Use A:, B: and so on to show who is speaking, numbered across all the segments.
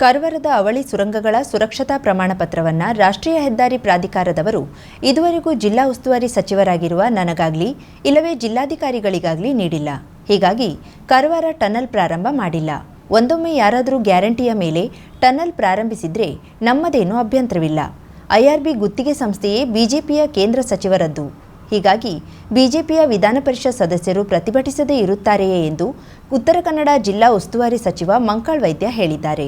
A: ಕರ್ವರದ ಅವಳಿ ಸುರಂಗಗಳ ಸುರಕ್ಷತಾ ಪ್ರಮಾಣ ಪತ್ರವನ್ನು ರಾಷ್ಟ್ರೀಯ ಹೆದ್ದಾರಿ ಪ್ರಾಧಿಕಾರದವರು ಇದುವರೆಗೂ ಜಿಲ್ಲಾ ಉಸ್ತುವಾರಿ ಸಚಿವರಾಗಿರುವ ನನಗಾಗಲಿ, ಇಲ್ಲವೇ ಜಿಲ್ಲಾಧಿಕಾರಿಗಳಿಗಾಗಲಿ ನೀಡಿಲ್ಲ. ಹೀಗಾಗಿ ಕರ್ವಾರ ಟನಲ್ ಪ್ರಾರಂಭ ಮಾಡಿಲ್ಲ. ಒಂದೊಮ್ಮೆ ಯಾರಾದರೂ ಗ್ಯಾರಂಟಿಯ ಮೇಲೆ ಟನಲ್ ಪ್ರಾರಂಭಿಸಿದ್ರೆ ನಮ್ಮದೇನೂ ಅಭ್ಯಂತರವಿಲ್ಲ. ಐಆರ್ಬಿ ಗುತ್ತಿಗೆ ಸಂಸ್ಥೆಯೇ ಬಿಜೆಪಿಯ ಕೇಂದ್ರ ಸಚಿವರದ್ದು. ಹೀಗಾಗಿ ಬಿಜೆಪಿಯ ವಿಧಾನ ಪರಿಷತ್ ಸದಸ್ಯರು ಪ್ರತಿಭಟಿಸದೇ ಇರುತ್ತಾರೆಯೇ ಎಂದು ಉತ್ತರ ಕನ್ನಡ ಜಿಲ್ಲಾ ಉಸ್ತುವಾರಿ ಸಚಿವ ಮಂಕಾಳ್ ವೈದ್ಯ ಹೇಳಿದ್ದಾರೆ.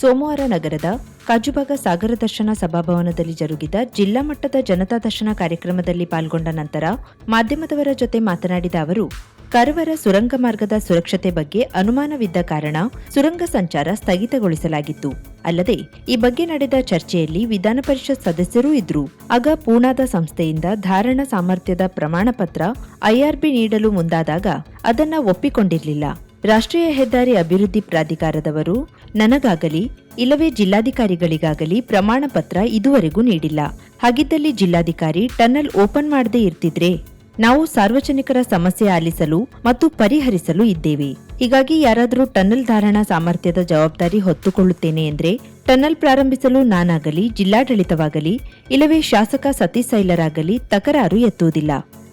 A: ಸೋಮವಾರ ನಗರದ ಕಾಜುಬಾಗ ಸಾಗರ ದರ್ಶನ ಸಭಾಭವನದಲ್ಲಿ ಜರುಗಿದ ಜಿಲ್ಲಾ ಮಟ್ಟದ ಜನತಾ ದರ್ಶನ ಕಾರ್ಯಕ್ರಮದಲ್ಲಿ ಪಾಲ್ಗೊಂಡ ನಂತರ ಮಾಧ್ಯಮದವರ ಜೊತೆ ಮಾತನಾಡಿದ ಅವರು, ಕರವರ ಸುರಂಗ ಮಾರ್ಗದ ಸುರಕ್ಷತೆ ಬಗ್ಗೆ ಅನುಮಾನವಿದ್ದ ಕಾರಣ ಸುರಂಗ ಸಂಚಾರ ಸ್ಥಗಿತಗೊಳಿಸಲಾಗಿತ್ತು. ಅಲ್ಲದೆ, ಈ ಬಗ್ಗೆ ನಡೆದ ಚರ್ಚೆಯಲ್ಲಿ ವಿಧಾನ ಪರಿಷತ್ ಸದಸ್ಯರೂ ಇದ್ರು ಆಗ ಪೂನಾದ ಸಂಸ್ಥೆಯಿಂದ ಧಾರಣ ಸಾಮರ್ಥ್ಯದ ಪ್ರಮಾಣ ಪತ್ರ ಐಆರ್ಬಿ ನೀಡಲು ಮುಂದಾದಾಗ ಅದನ್ನ ಒಪ್ಪಿಕೊಂಡಿರಲಿಲ್ಲ. ರಾಷ್ಟ್ರೀಯ ಹೆದ್ದಾರಿ ಅಭಿವೃದ್ಧಿ ಪ್ರಾಧಿಕಾರದವರು ನನಗಾಗಲಿ ಇಲ್ಲವೇ ಜಿಲ್ಲಾಧಿಕಾರಿಗಳಿಗಾಗಲಿ ಪ್ರಮಾಣ ಪತ್ರ ಇದುವರೆಗೂ ನೀಡಿಲ್ಲ. ಹಾಗಿದ್ದಲ್ಲಿ ಜಿಲ್ಲಾಧಿಕಾರಿ ಟನ್ನಲ್ ಓಪನ್ ಮಾಡದೇ ಇರ್ತಿದ್ರೆ ನಾವು ಸಾರ್ವಜನಿಕರ ಸಮಸ್ಯೆ ಆಲಿಸಲು ಮತ್ತು ಪರಿಹರಿಸಲು ಇದ್ದೇವೆ. ಹೀಗಾಗಿ ಯಾರಾದರೂ ಟನ್ನಲ್ ಧಾರಣಾ ಸಾಮರ್ಥ್ಯದ ಜವಾಬ್ದಾರಿ ಹೊತ್ತುಕೊಳ್ಳುತ್ತೇನೆ ಎಂದ್ರೆ ಟನ್ನಲ್ ಪ್ರಾರಂಭಿಸಲು ನಾನಾಗಲಿ, ಜಿಲ್ಲಾಡಳಿತವಾಗಲಿ, ಇಲ್ಲವೇ ಶಾಸಕ ಸತೀಶ್ ಸೈಲರಾಗಲಿ ತಕರಾರು ಎತ್ತುವುದಿಲ್ಲ.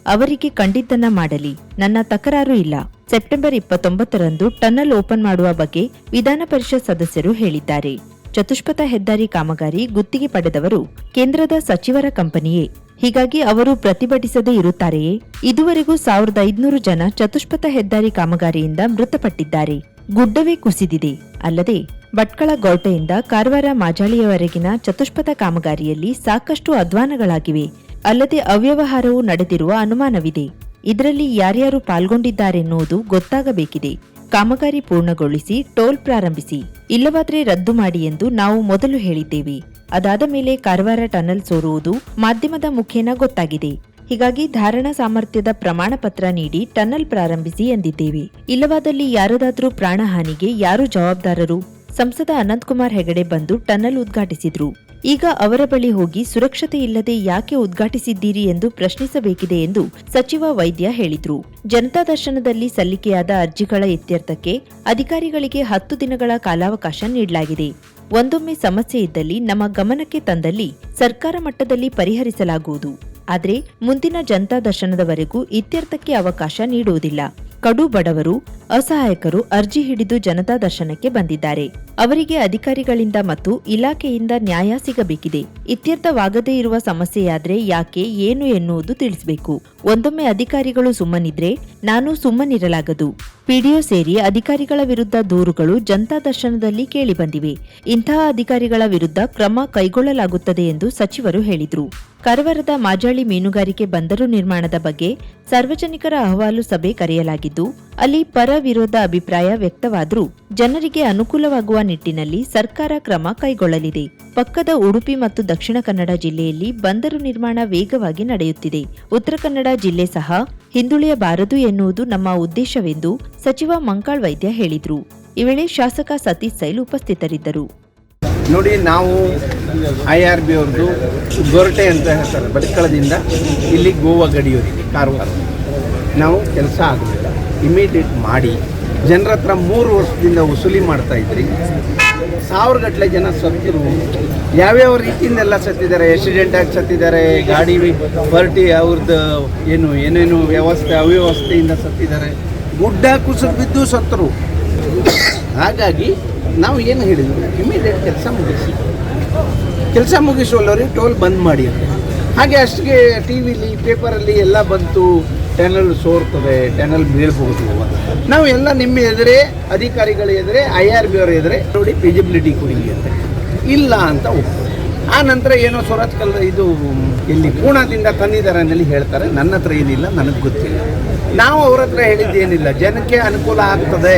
A: ಅವರಿಗೆ ಕಂಡಿದ್ದನ್ನ ಮಾಡಲಿ. ನನ್ನ ತಕರಾರು ಇಲ್ಲ. ಸೆಪ್ಟೆಂಬರ್ ಇಪ್ಪತ್ತೊಂಬತ್ತರಂದು ಟನ್ನಲ್ ಓಪನ್ ಮಾಡುವ ಬಗ್ಗೆ ವಿಧಾನ ಪರಿಷತ್ ಸದಸ್ಯರು ಹೇಳಿದ್ದಾರೆ. ಚತುಷ್ಪಥ ಹೆದ್ದಾರಿ ಕಾಮಗಾರಿ ಗುತ್ತಿಗೆ ಪಡೆದವರು ಕೇಂದ್ರದ ಸಚಿವರ ಕಂಪನಿಯೇ. ಹೀಗಾಗಿ ಅವರು ಪ್ರತಿಭಟಿಸದೇ ಇರುತ್ತಾರೆಯೇ? ಇದುವರೆಗೂ ಸಾವಿರದ ಐದುನೂರು ಜನ ಚತುಷ್ಪಥ ಹೆದ್ದಾರಿ ಕಾಮಗಾರಿಯಿಂದ ಮೃತಪಟ್ಟಿದ್ದಾರೆ. ಗುಡ್ಡವೇ ಕುಸಿದಿದೆ. ಅಲ್ಲದೆ, ಭಟ್ಕಳ ಗೌಟೆಯಿಂದ ಕಾರವಾರ ಮಾಜಾಳಿಯವರೆಗಿನ ಚತುಷ್ಪಥ ಕಾಮಗಾರಿಯಲ್ಲಿ ಸಾಕಷ್ಟು ಅಧ್ವಾನಗಳಾಗಿವೆ. ಅಲ್ಲದೆ ಅವ್ಯವಹಾರವೂ ನಡೆದಿರುವ ಅನುಮಾನವಿದೆ. ಇದರಲ್ಲಿ ಯಾರ್ಯಾರು ಪಾಲ್ಗೊಂಡಿದ್ದಾರೆನ್ನುವುದು ಗೊತ್ತಾಗಬೇಕಿದೆ. ಕಾಮಗಾರಿ ಪೂರ್ಣಗೊಳಿಸಿ ಟೋಲ್ ಪ್ರಾರಂಭಿಸಿ. ಇಲ್ಲವಾದರೆ ರದ್ದು ಮಾಡಿ ಎಂದು ನಾವು ಮೊದಲು ಹೇಳಿದ್ದೇವೆ. ಅದಾದ ಮೇಲೆ ಕಾರವಾರ ಟನಲ್ ಸೋರುವುದು ಮಾಧ್ಯಮದ ಮುಖೇನ ಗೊತ್ತಾಗಿದೆ. ಹೀಗಾಗಿ ಧಾರಣಾ ಸಾಮರ್ಥ್ಯದ ಪ್ರಮಾಣ ಪತ್ರ ನೀಡಿ ಟನಲ್ ಪ್ರಾರಂಭಿಸಿ ಎಂದಿದ್ದೇವೆ. ಇಲ್ಲವಾದಲ್ಲಿ ಯಾರದಾದರೂ ಪ್ರಾಣಹಾನಿಗೆ ಯಾರು ಜವಾಬ್ದಾರರು? ಸಂಸದ ಅನಂತಕುಮಾರ್ ಹೆಗಡೆ ಬಂದು ಟನಲ್ ಉದ್ಘಾಟಿಸಿದ್ರು. ಈಗ ಅವರ ಬಳಿ ಹೋಗಿ ಸುರಕ್ಷತೆ ಇಲ್ಲದೆ ಯಾಕೆ ಉದ್ಘಾಟಿಸಿದ್ದೀರಿ ಎಂದು ಪ್ರಶ್ನಿಸಬೇಕಿದೆ ಎಂದು ಸಚಿವ ವೈದ್ಯ ಹೇಳಿದ್ರು. ಜನತಾ ದರ್ಶನದಲ್ಲಿ ಸಲ್ಲಿಕೆಯಾದ ಅರ್ಜಿಗಳ ಇತ್ಯರ್ಥಕ್ಕೆ ಅಧಿಕಾರಿಗಳಿಗೆ ಹತ್ತು ದಿನಗಳ ಕಾಲಾವಕಾಶ ನೀಡಲಾಗಿದೆ. ಒಂದೊಮ್ಮೆ ಸಮಸ್ಯೆ ಇದ್ದಲ್ಲಿ ನಮ್ಮ ಗಮನಕ್ಕೆ ತಂದಲ್ಲಿ ಸರ್ಕಾರ ಮಟ್ಟದಲ್ಲಿ ಪರಿಹರಿಸಲಾಗುವುದು. ಆದರೆ ಮುಂದಿನ ಜನತಾ ದರ್ಶನದವರೆಗೂ ಇತ್ಯರ್ಥಕ್ಕೆ ಅವಕಾಶ ನೀಡುವುದಿಲ್ಲ. ಕಡು ಬಡವರು, ಅಸಹಾಯಕರು ಅರ್ಜಿ ಹಿಡಿದು ಜನತಾ ದರ್ಶನಕ್ಕೆ ಬಂದಿದ್ದಾರೆ. ಅವರಿಗೆ ಅಧಿಕಾರಿಗಳಿಂದ ಮತ್ತು ಇಲಾಖೆಯಿಂದ ನ್ಯಾಯ ಸಿಗಬೇಕಿದೆ. ಇತ್ಯರ್ಥವಾಗದೇ ಇರುವ ಸಮಸ್ಯೆಯಾದ್ರೆ ಯಾಕೆ, ಏನು ಎನ್ನುವುದು ತಿಳಿಸಬೇಕು. ಒಂದೊಮ್ಮೆ ಅಧಿಕಾರಿಗಳು ಸುಮ್ಮನಿದ್ರೆ, ನಾನು ಸುಮ್ಮನಿರಲಾಗದು. ಪಿಡಿಒ ಸೇರಿ ಅಧಿಕಾರಿಗಳ ವಿರುದ್ಧ ದೂರುಗಳು ಜನತಾ ದರ್ಶನದಲ್ಲಿ ಕೇಳಿಬಂದಿವೆ. ಇಂತಹ ಅಧಿಕಾರಿಗಳ ವಿರುದ್ಧ ಕ್ರಮ ಕೈಗೊಳ್ಳಲಾಗುತ್ತದೆ ಎಂದು ಸಚಿವರು ಹೇಳಿದರು. ಕರವರದ ಮಾಜಾಳಿ ಮೀನುಗಾರಿಕೆ ಬಂದರು ನಿರ್ಮಾಣದ ಬಗ್ಗೆ ಸಾರ್ವಜನಿಕರ ಅಹವಾಲು ಸಭೆ ಕರೆಯಲಾಗಿದ್ದು, ಅಲ್ಲಿ ಪರ ವಿರೋಧ ಅಭಿಪ್ರಾಯ ವ್ಯಕ್ತವಾದರೂ ಜನರಿಗೆ ಅನುಕೂಲವಾಗುವ ನಿಟ್ಟಿನಲ್ಲಿ ಸರ್ಕಾರ ಕ್ರಮ ಕೈಗೊಳ್ಳಲಿದೆ. ಪಕ್ಕದ ಉಡುಪಿ ಮತ್ತು ದಕ್ಷಿಣ ಕನ್ನಡ ಜಿಲ್ಲೆಯಲ್ಲಿ ಬಂದರು ನಿರ್ಮಾಣ ವೇಗವಾಗಿ ನಡೆಯುತ್ತಿದೆ. ಉತ್ತರ ಕನ್ನಡ ಜಿಲ್ಲೆ ಸಹ ಹಿಂದುಳಿಯಬಾರದು ಎನ್ನುವುದು ನಮ್ಮ ಉದ್ದೇಶವೆಂದು ಸಚಿವ ಮಂಕಾಳ್ ವೈದ್ಯ ಹೇಳಿದರು. ಈ ವೇಳೆ ಶಾಸಕ ಸತೀಶ್ ಸೈಲ್ ಉಪಸ್ಥಿತರಿದ್ದರು.
B: ನೋಡಿ, ನಾವು ಐ ಆರ್ ಬಿ ಅವ್ರದ್ದು ಗೊರಟೆ ಅಂತ ಹೇಳ್ತಾರೆ. ಬಡ್ಕಳದಿಂದ ಇಲ್ಲಿ ಗೋವಾ ಗಡಿಯವರಿಗೆ ಕಾರವಾರ ನಾವು ಕೆಲಸ ಆಗಲಿಲ್ಲ ಇಮಿಡಿಯೇಟ್ ಮಾಡಿ ಜನರ ಹತ್ರ ಮೂರು ವರ್ಷದಿಂದ ವಸೂಲಿ ಮಾಡ್ತಾ ಇದ್ರಿ. ಸಾವಿರಗಟ್ಟಲೆ ಜನ ಸತ್ತಿರು. ಯಾವ್ಯಾವ ರೀತಿಯಿಂದೆಲ್ಲ ಸತ್ತಿದ್ದಾರೆ? ಆಕ್ಸಿಡೆಂಟ್ ಆಗಿ ಸತ್ತಿದ್ದಾರೆ? ಗಾಡಿ ಪರ್ಟಿ ಅವ್ರದ್ದು ಏನು, ಏನೇನು ವ್ಯವಸ್ಥೆ, ಅವ್ಯವಸ್ಥೆಯಿಂದ ಸತ್ತಿದ್ದಾರೆ? ಗುಡ್ಡ ಕುಸಿದು ಬಿದ್ದು ಸತ್ತರು. ಹಾಗಾಗಿ ನಾವು ಏನು ಹೇಳಿದ್ರು ಇಮಿಡಿಯೇಟ್ ಕೆಲಸ ಮುಗಿಸಿ. ಕೆಲಸ ಮುಗಿಸುವಲ್ಲವರಿಗೆ ಟೋಲ್ ಬಂದ್ ಮಾಡಿ ಹಾಗೆ ಅಷ್ಟಿಗೆ ಟಿ ವಿಲಿ ಪೇಪರಲ್ಲಿ ಎಲ್ಲ ಬಂತು. ಟನಲ್ ಸೋರ್ತದೆ ಟನಲ್ ಬೀಳ್ಬೋದು ನಾವು ಎಲ್ಲ ನಿಮ್ಮ ಎದುರೇ, ಅಧಿಕಾರಿಗಳ ಎದುರೇ ಐ ಆರ್ ಬಿ ಅವರ ಎದುರೇ ನೋಡಿ ಫಿಜಿಬಿಲಿಟಿ ಕೊಡಿ ಅಂತ. ಇಲ್ಲ ಅಂತ. ಆ ನಂತರ ಏನೋ ಸ್ವರಾಜ್ ಕಲ್ ಇದು ಇಲ್ಲಿ ಪೂಣಾದಿಂದ ತಂದಿದ್ದಾರೆ ಅನ್ನಲ್ಲಿ ಹೇಳ್ತಾರೆ, ನನ್ನ ಹತ್ರ ಏನಿಲ್ಲ, ನನಗೆ ಗೊತ್ತಿಲ್ಲ. ನಾವು ಅವ್ರ ಹತ್ರ ಹೇಳಿದ್ದೇನಿಲ್ಲ ಜನಕ್ಕೆ ಅನುಕೂಲ ಆಗ್ತದೆ.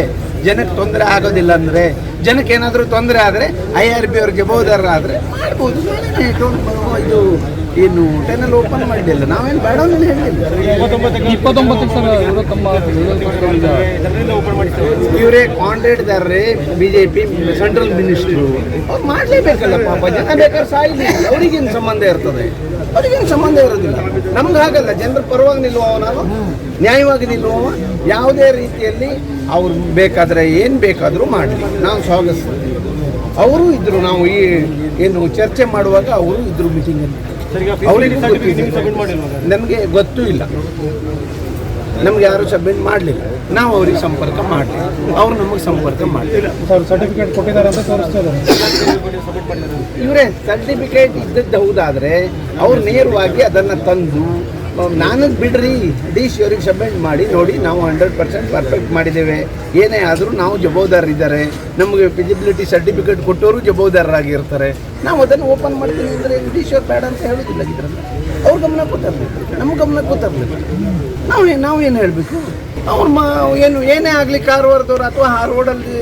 B: ಜನಕ್ಕೆ ತೊಂದರೆ ಆಗೋದಿಲ್ಲ ಅಂದರೆ, ಜನಕ್ಕೆ ಏನಾದರೂ ತೊಂದರೆ ಆದರೆ ಐ ಆರ್ ಬಿ ಅವ್ರಿಗೆ ಜವಾಬ್ದಾರ ಆದರೆ ಮಾಡ್ಬೋದು ಇದು ಏನು ಟೆನಲ್ ಓಪನ್ ಮಾಡಲಿಲ್ಲ. ನಾವೇನು ಬೇಡ ಅಂತ ಹೇಳಿಲ್ಲ.
C: ಇಪ್ಪತ್ತೊಂಬತ್ತು ಸರ್ ಇವರು ತಮ್ಮ
B: ಇವರೇ ಕಾಂಟ್ರಾಕ್ಟ್ದಾರರೇ B J P central minister ಅವ್ರು ಮಾಡಲೇಬೇಕಲ್ಲ ಪಾಪ ಜನ ಬೇಕಾದ್ರೆ ಸಾಯಿಲಿ. ಅವ್ರಿಗೇನು ಸಂಬಂಧ ಇರ್ತದೆ? ಅವ್ರಿಗೇನು ಸಂಬಂಧ ಇರೋದಿಲ್ಲ. ನಮ್ಗೆ ಹಾಗಲ್ಲ ಜನರ ಪರವಾಗಿ ನಿಲ್ಲುವ ನಾನು ನ್ಯಾಯವಾಗಿ ನಿಲ್ಲುವ ಯಾವುದೇ ರೀತಿಯಲ್ಲಿ ಅವ್ರು ಬೇಕಾದರೆ ಏನು ಬೇಕಾದರೂ ಮಾಡಲಿ. ನಾವು ಸ್ವಾಗತಿಸ್ತೀವಿ. ಅವರು ಇದ್ದರು ನಾವು ಈ ಏನು ಚರ್ಚೆ ಮಾಡುವಾಗ ಅವರು ಇದ್ರು ಮೀಟಿಂಗಲ್ಲಿ ಅವರಿಗೂ ನಮಗೆ ಗೊತ್ತೂ ಇಲ್ಲ ನಮ್ಗೆ ಯಾರು ಸಬ್ಮಿಟ್ ಮಾಡಲಿಲ್ಲ. ನಾವು ಅವ್ರಿಗೆ ಸಂಪರ್ಕ ಮಾಡಲಿಲ್ಲ. ಅವ್ರು ನಮಗೆ ಸಂಪರ್ಕ ಮಾಡಲಿಲ್ಲ.
C: ಸರ್ ಸರ್ಟಿಫಿಕೇಟ್ ಕೊಟ್ಟಿದ್ದಾರೆ ಅಂತ
B: ಇವರೇ ಸರ್ಟಿಫಿಕೇಟ್ ಇದ್ದದ್ದು ಹೌದಾದರೆ ಅವ್ರು ನೇರವಾಗಿ ಅದನ್ನು ತಂದು ನಾನು ಬಿಡ್ರಿ ಡಿಶ್ ಅವರಿಗೆ ಸಬ್ಮಿಟ್ ಮಾಡಿ, ನೋಡಿ ನಾವು ಹಂಡ್ರೆಡ್ ಪರ್ಸೆಂಟ್ ಪರ್ಫೆಕ್ಟ್ ಮಾಡಿದ್ದೇವೆ. ಏನೇ ಆದರೂ ನಾವು ಜವಾಬ್ದಾರಿದ್ದಾರೆ ನಮಗೆ ಫಿಜಿಬಿಲಿಟಿ ಸರ್ಟಿಫಿಕೇಟ್ ಕೊಟ್ಟವರು ಜವಾಬ್ದಾರರಾಗಿರ್ತಾರೆ. ನಾವು ಅದನ್ನು ಓಪನ್ ಮಾಡ್ತೀವಿ ಅಂದರೆ ಡಿಶ್ ಅವ್ರು ಬೇಡ ಅಂತ ಹೇಳೋದಿಲ್ಲ ಇದ್ರಲ್ಲಿ. ಅವ್ರ ಗಮನ ಗೊತ್ತಾಗಬೇಕು. ನಮ್ಮ ಗಮನ ಗೊತ್ತಾಗಬೇಕು. ನಾವು ನಾವು ಏನು ಹೇಳಬೇಕು? ಅವ್ರು ಮಾ ಏನು ಏನೇ ಆಗಲಿ ಕಾರವಾರದವ್ರು ಅಥವಾ ಆ ರೋಡಲ್ಲಿ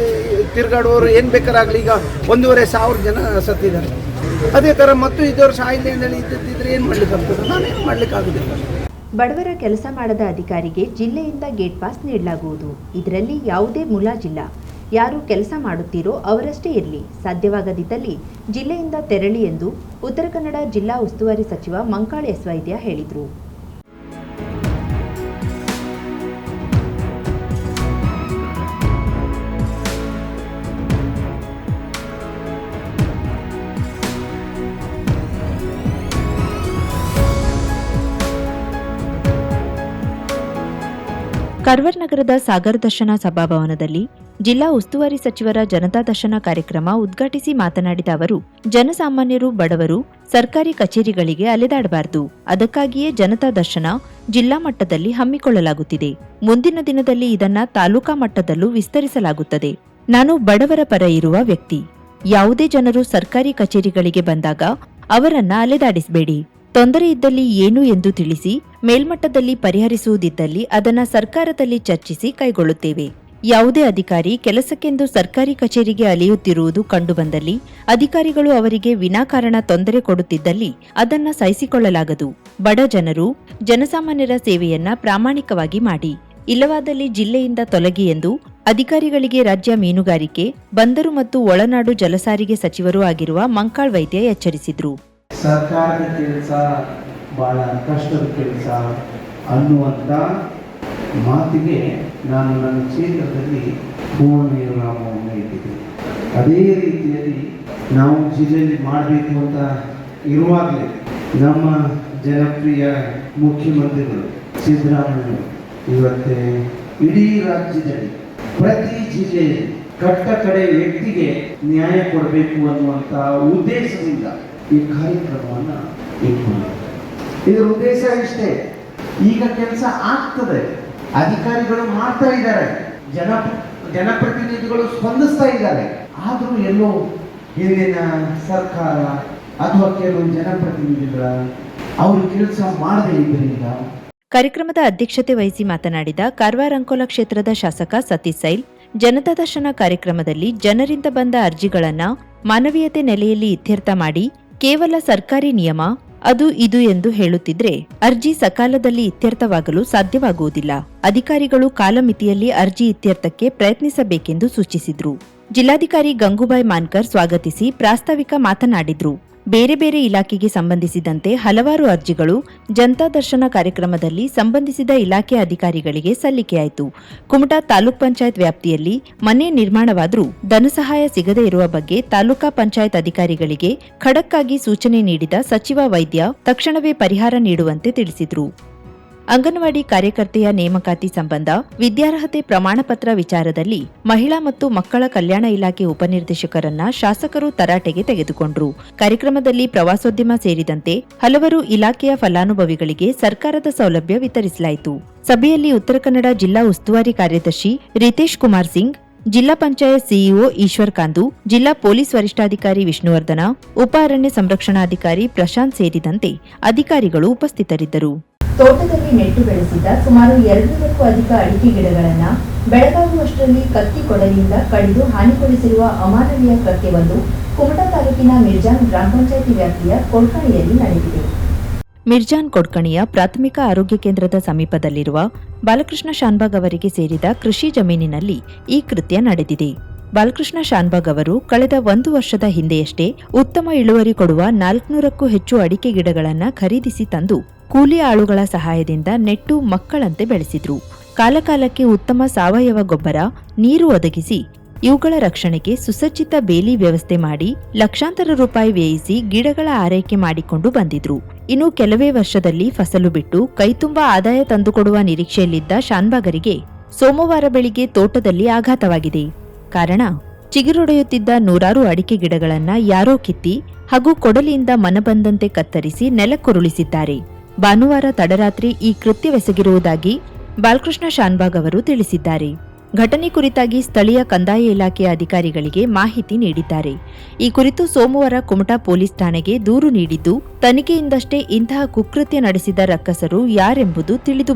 B: ತಿರುಗಾಡೋರು ಏನು ಬೇಕಾರಾಗಲಿ ಈಗ ಒಂದೂವರೆ ಸಾವಿರ ಜನ ಸತ್ತಿದ್ದಾರೆ. ಅದೇ ಥರ ಮತ್ತು ಇದವ್ರು ಸಾಯಿಲೆ ಅಂತೇಳಿ ಇದ್ದಿದ್ದರೆ ಏನು ಮಾಡ್ಲಿಕ್ಕಾಗ್ತದೆ ನಾನೇನು ಮಾಡ್ಲಿಕ್ಕಾಗೋದಿಲ್ಲ
A: ಬಡವರ ಕೆಲಸ ಮಾಡದ ಅಧಿಕಾರಿಗೆ ಜಿಲ್ಲೆಯಿಂದ ಗೇಟ್ ಪಾಸ್ ನೀಡಲಾಗುವುದು. ಇದರಲ್ಲಿ ಯಾವುದೇ ಮುಲಾಜಿಲ್ಲ. ಯಾರು ಕೆಲಸ ಮಾಡುತ್ತೀರೋ ಅವರಷ್ಟೇ ಇರಲಿ. ಸಾಧ್ಯವಾಗದಿದ್ದಲ್ಲಿ ಜಿಲ್ಲೆಯಿಂದ ತೆರಳಿ ಎಂದು ಉತ್ತರ ಕನ್ನಡ ಜಿಲ್ಲಾ ಉಸ್ತುವಾರಿ ಸಚಿವ ಮಂಕಾಳ ಎಸ್ ವೈದ್ಯ ಹೇಳಿದರು. ಕರ್ವರ್ ನಗರದ ಸಾಗರ ದರ್ಶನ ಸಭಾಭವನದಲ್ಲಿ ಜಿಲ್ಲಾ ಉಸ್ತುವಾರಿ ಸಚಿವರ ಜನತಾ ದರ್ಶನ ಕಾರ್ಯಕ್ರಮ ಉದ್ಘಾಟಿಸಿ ಮಾತನಾಡಿದ ಅವರು, ಜನಸಾಮಾನ್ಯರು, ಬಡವರು ಸರ್ಕಾರಿ ಕಚೇರಿಗಳಿಗೆ ಅಲೆದಾಡಬಾರದು. ಅದಕ್ಕಾಗಿಯೇ ಜನತಾ ದರ್ಶನ ಜಿಲ್ಲಾ ಮಟ್ಟದಲ್ಲಿ ಹಮ್ಮಿಕೊಳ್ಳಲಾಗುತ್ತಿದೆ. ಮುಂದಿನ ದಿನದಲ್ಲಿ ಇದನ್ನ ತಾಲೂಕಾ ಮಟ್ಟದಲ್ಲೂ ವಿಸ್ತರಿಸಲಾಗುತ್ತದೆ. ನಾನು ಬಡವರ ಪರ ಇರುವ ವ್ಯಕ್ತಿ. ಯಾವುದೇ ಜನರು ಸರ್ಕಾರಿ ಕಚೇರಿಗಳಿಗೆ ಬಂದಾಗ ಅವರನ್ನ ಅಲೆದಾಡಿಸಬೇಡಿ. ತೊಂದರೆ ಇದ್ದಲ್ಲಿ ಏನು ಎಂದು ತಿಳಿಸಿ ಮೇಲ್ಮಟ್ಟದಲ್ಲಿ ಪರಿಹರಿಸುವುದಿದ್ದಲ್ಲಿ ಅದನ್ನು ಸರ್ಕಾರದಲ್ಲಿ ಚರ್ಚಿಸಿ ಕೈಗೊಳ್ಳುತ್ತೇವೆ. ಯಾವುದೇ ಅಧಿಕಾರಿ ಕೆಲಸಕ್ಕೆಂದು ಸರ್ಕಾರಿ ಕಚೇರಿಗೆ ಅಲೆಯುತ್ತಿರುವುದು ಕಂಡುಬಂದಲ್ಲಿ ಅಧಿಕಾರಿಗಳು ಅವರಿಗೆ ವಿನಾಕಾರಣ ತೊಂದರೆ ಕೊಡುತ್ತಿದ್ದಲ್ಲಿ ಅದನ್ನು ಸಹಿಸಿಕೊಳ್ಳಲಾಗದು. ಬಡ ಜನರು ಜನಸಾಮಾನ್ಯರ ಸೇವೆಯನ್ನ ಪ್ರಾಮಾಣಿಕವಾಗಿ ಮಾಡಿ. ಇಲ್ಲವಾದಲ್ಲಿ ಜಿಲ್ಲೆಯಿಂದ ತೊಲಗಿ ಎಂದು ಅಧಿಕಾರಿಗಳಿಗೆ ರಾಜ್ಯ ಮೀನುಗಾರಿಕೆ, ಬಂದರು ಮತ್ತು ಒಳನಾಡು ಜಲಸಾರಿಗೆ ಸಚಿವರೂ ಆಗಿರುವ ಮಂಕಾಳ್ ವೈದ್ಯ ಎಚ್ಚರಿಸಿದ್ರು.
D: ಸರ್ಕಾರದ ಕೆಲಸ ಭಾಳ ಕಷ್ಟದ ಕೆಲಸ ಅನ್ನುವಂಥ ಮಾತಿಗೆ ನಾನು ನನ್ನ ಕ್ಷೇತ್ರದಲ್ಲಿ ಪೂರ್ಣ ವಿರಾಮವನ್ನು ಅದೇ ರೀತಿಯಲ್ಲಿ ನಾವು ಜಿಲ್ಲೆಯಲ್ಲಿ ಮಾಡಬೇಕು ಅಂತ ಇರುವಾಗಲೇ ನಮ್ಮ ಜನಪ್ರಿಯ ಮುಖ್ಯಮಂತ್ರಿಗಳು ಸಿದ್ದರಾಮಯ್ಯ ಇವತ್ತೆ ಇಡೀ ರಾಜ್ಯದಲ್ಲಿ ಪ್ರತಿ ಜಿಲ್ಲೆಯಲ್ಲಿ ಕಟ್ಟ ಕಡೆ ವ್ಯಕ್ತಿಗೆ ನ್ಯಾಯ ಕೊಡಬೇಕು ಅನ್ನುವಂಥ ಉದ್ದೇಶದಿಂದ ಈ ಕಾರ್ಯಕ್ರಮವನ್ನು ಇಟ್ಕೊಂಡಿದ್ದಾರೆ ಇದರ ಉದ್ದೇಶ ಇಷ್ಟೇ. ಈಗ ಕೆಲಸ ಆಗ್ತದೆ. ಅಧಿಕಾರಿಗಳು ಮಾಡ್ತಾ ಇದ್ದಾರೆ. ಜನ ಜನಪ್ರತಿನಿಧಿಗಳು ಸ್ಪಂದಿಸ್ತಾ ಇದ್ದಾರೆ. ಆದರೂ ಎಲ್ಲೋ ಹಿಂದಿನ ಸರ್ಕಾರ ಅಥವಾ ಕೆಲವು ಜನಪ್ರತಿನಿಧಿಗಳ ಅವರು ಕೆಲಸ ಮಾಡದೇ ಇದ್ದರಿಂದ
A: ಕಾರ್ಯಕ್ರಮದ ಅಧ್ಯಕ್ಷತೆ ವಹಿಸಿ ಮಾತನಾಡಿದ ಕಾರವಾರ ಅಂಕೋಲ ಕ್ಷೇತ್ರದ ಶಾಸಕ ಸತೀಶ್ ಸೈಲ್, ಜನತಾ ದರ್ಶನ ಕಾರ್ಯಕ್ರಮದಲ್ಲಿ ಜನರಿಂದ ಬಂದ ಅರ್ಜಿಗಳನ್ನು ಮಾನವೀಯತೆ ನೆಲೆಯಲ್ಲಿ ಇತ್ಯರ್ಥ ಮಾಡಿ ಕೇವಲ ಸರ್ಕಾರಿ ನಿಯಮ, ಅದು ಇದು ಎಂದು ಹೇಳುತ್ತಿದ್ರೆ ಅರ್ಜಿ ಸಕಾಲದಲ್ಲಿ ಇತ್ಯರ್ಥವಾಗಲು ಸಾಧ್ಯವಾಗುವುದಿಲ್ಲ. ಅಧಿಕಾರಿಗಳು ಕಾಲಮಿತಿಯಲ್ಲಿ ಅರ್ಜಿ ಇತ್ಯರ್ಥಕ್ಕೆ ಪ್ರಯತ್ನಿಸಬೇಕೆಂದು ಸೂಚಿಸಿದ್ರು. ಜಿಲ್ಲಾಧಿಕಾರಿ ಗಂಗೂಬಾಯ್ ಮಾನ್ಕರ್ ಸ್ವಾಗತಿಸಿ ಪ್ರಾಸ್ತಾವಿಕ ಮಾತನಾಡಿದ್ರು. ಬೇರೆ ಬೇರೆ ಇಲಾಖೆಗೆ ಸಂಬಂಧಿಸಿದಂತೆ ಹಲವಾರು ಅರ್ಜಿಗಳು ಜನತಾ ದರ್ಶನ ಕಾರ್ಯಕ್ರಮದಲ್ಲಿ ಸಂಬಂಧಿಸಿದ ಇಲಾಖೆ ಅಧಿಕಾರಿಗಳಿಗೆ ಸಲ್ಲಿಕೆಯಾಯಿತು. ಕುಮಟಾ ತಾಲೂಕ್ ಪಂಚಾಯತ್ ವ್ಯಾಪ್ತಿಯಲ್ಲಿ ಮನೆ ನಿರ್ಮಾಣವಾದರೂ ಧನಸಹಾಯ ಸಿಗದೇ ಇರುವ ಬಗ್ಗೆ ತಾಲೂಕಾ ಪಂಚಾಯತ್ ಅಧಿಕಾರಿಗಳಿಗೆ ಖಡಕ್ಕಾಗಿ ಸೂಚನೆ ನೀಡಿದ ಸಚಿವ ವೈದ್ಯ ತಕ್ಷಣವೇ ಪರಿಹಾರ ನೀಡುವಂತೆ ತಿಳಿಸಿದರು. ಅಂಗನವಾಡಿ ಕಾರ್ಯಕರ್ತೆಯ ನೇಮಕಾತಿ ಸಂಬಂಧ ವಿದ್ಯಾರ್ಹತೆ ಪ್ರಮಾಣ ಪತ್ರ ವಿಚಾರದಲ್ಲಿ ಮಹಿಳಾ ಮತ್ತು ಮಕ್ಕಳ ಕಲ್ಯಾಣ ಇಲಾಖೆ ಉಪನಿರ್ದೇಶಕರನ್ನ ಶಾಸಕರು ತರಾಟೆಗೆ ತೆಗೆದುಕೊಂಡ್ರು. ಕಾರ್ಯಕ್ರಮದಲ್ಲಿ ಪ್ರವಾಸೋದ್ಯಮ ಸೇರಿದಂತೆ ಹಲವರು ಇಲಾಖೆಯ ಫಲಾನುಭವಿಗಳಿಗೆ ಸರ್ಕಾರದ ಸೌಲಭ್ಯ ವಿತರಿಸಲಾಯಿತು. ಸಭೆಯಲ್ಲಿ ಉತ್ತರ ಕನ್ನಡ ಜಿಲ್ಲಾ ಉಸ್ತುವಾರಿ ಕಾರ್ಯದರ್ಶಿ ರಿತೇಶ್ ಕುಮಾರ್ ಸಿಂಗ್, ಜಿಲ್ಲಾ ಪಂಚಾಯತ್ ಸಿಇಒ ಈಶ್ವರ್ ಕಾಂದು, ಜಿಲ್ಲಾ ಪೊಲೀಸ್ ವರಿಷ್ಠಾಧಿಕಾರಿ ವಿಷ್ಣುವರ್ಧನ, ಉಪ ಅರಣ್ಯ ಸಂರಕ್ಷಣಾಧಿಕಾರಿ ಪ್ರಶಾಂತ್ ಸೇರಿದಂತೆ ಅಧಿಕಾರಿಗಳು ಉಪಸ್ಥಿತರಿದ್ದರು. ತೋಟದಲ್ಲಿ ನೆಟ್ಟು ಬೆಳೆಸಿದ ಸುಮಾರು ಎರಡುನೂರಕ್ಕೂ ಅಧಿಕ ಅಡಿಕೆ ಗಿಡಗಳನ್ನು ಬೆಳಗಾಗುವಷ್ಟರಲ್ಲಿ ಕತ್ತಿ ಕೊಡಲಿಯಿಂದ ಕಡಿದು ಹಾನಿಗೊಳಿಸಿರುವ ಅಮಾನವೀಯ ಕೃತ್ಯವೊಂದು ಕುಮಟಾ ತಾಲೂಕಿನ ಮಿರ್ಜಾನ್ ಗ್ರಾಮ ಪಂಚಾಯಿತಿ ವ್ಯಾಪ್ತಿಯ ಕೊಡ್ಕಣಿಯಲ್ಲಿ ನಡೆದಿದೆ. ಮಿರ್ಜಾನ್ ಕೊಡ್ಕಣಿಯ ಪ್ರಾಥಮಿಕ ಆರೋಗ್ಯ ಕೇಂದ್ರದ ಸಮೀಪದಲ್ಲಿರುವ ಬಾಲಕೃಷ್ಣ ಶಾನ್ಬಾಗ್ ಅವರಿಗೆ ಸೇರಿದ ಕೃಷಿ ಜಮೀನಿನಲ್ಲಿ ಈ ಕೃತ್ಯ ನಡೆದಿದೆ. ಬಾಲಕೃಷ್ಣ ಶಾನ್ಬಾಗ್ ಅವರು ಕಳೆದ ಒಂದು ವರ್ಷದ ಹಿಂದೆಯಷ್ಟೇ ಉತ್ತಮ ಇಳುವರಿ ಕೊಡುವ ನಾಲ್ಕುನೂರಕ್ಕೂ ಹೆಚ್ಚು ಅಡಿಕೆ ಗಿಡಗಳನ್ನು ಖರೀದಿಸಿ ತಂದು ಕೂಲಿ ಆಳುಗಳ ಸಹಾಯದಿಂದ ನೆಟ್ಟು ಮಕ್ಕಳಂತೆ ಬೆಳೆಸಿದ್ರು. ಕಾಲಕಾಲಕ್ಕೆ ಉತ್ತಮ ಸಾವಯವ ಗೊಬ್ಬರ, ನೀರು ಒದಗಿಸಿ ಇವುಗಳ ರಕ್ಷಣೆಗೆ ಸುಸಜ್ಜಿತ ಬೇಲಿ ವ್ಯವಸ್ಥೆ ಮಾಡಿ ಲಕ್ಷಾಂತರ ರೂಪಾಯಿ ವ್ಯಯಿಸಿ ಗಿಡಗಳ ಆರೈಕೆ ಮಾಡಿಕೊಂಡು ಬಂದಿದ್ರು. ಇನ್ನು ಕೆಲವೇ ವರ್ಷದಲ್ಲಿ ಫಸಲು ಬಿಟ್ಟು ಕೈತುಂಬ ಆದಾಯ ತಂದುಕೊಡುವ ನಿರೀಕ್ಷೆಯಲ್ಲಿದ್ದ ಶಾನ್ಬಾಗರಿಗೆ ಸೋಮವಾರ ಬೆಳಿಗ್ಗೆ ತೋಟದಲ್ಲಿ ಆಘಾತವಾಗಿದೆ. ಕಾರಣ ಚಿಗುರೊಡೆಯುತ್ತಿದ್ದ ನೂರಾರು ಅಡಿಕೆ ಗಿಡಗಳನ್ನ ಯಾರೋ ಕಿತ್ತಿ ಹಾಗೂ ಕೊಡಲಿಯಿಂದ ಮನಬಂದಂತೆ ಕತ್ತರಿಸಿ ನೆಲಕ್ಕುರುಳಿಸಿದ್ದಾರೆ. ಭಾನುವಾರ ತಡರಾತ್ರಿ ಈ ಕೃತ್ಯವೆಸಗಿರುವುದಾಗಿ ಬಾಲಕೃಷ್ಣ ಶಾನ್ಬಾಗ್ ಅವರು ತಿಳಿಸಿದ್ದಾರೆ. ಘಟನೆ ಕುರಿತಾಗಿ ಸ್ಥಳೀಯ ಕಂದಾಯ ಇಲಾಖೆಯ ಅಧಿಕಾರಿಗಳಿಗೆ ಮಾಹಿತಿ ನೀಡಿದ್ದಾರೆ. ಈ ಕುರಿತು ಸೋಮವಾರ ಕುಮಟಾ ಪೊಲೀಸ್ ಠಾಣೆಗೆ ದೂರು ನೀಡಿದ್ದು, ತನಿಖೆಯಿಂದಷ್ಟೇ ಇಂತಹ ಕುಕೃತ್ಯ ನಡೆಸಿದ ರಕ್ಕಸರು ಯಾರೆಂಬುದು ತಿಳಿದು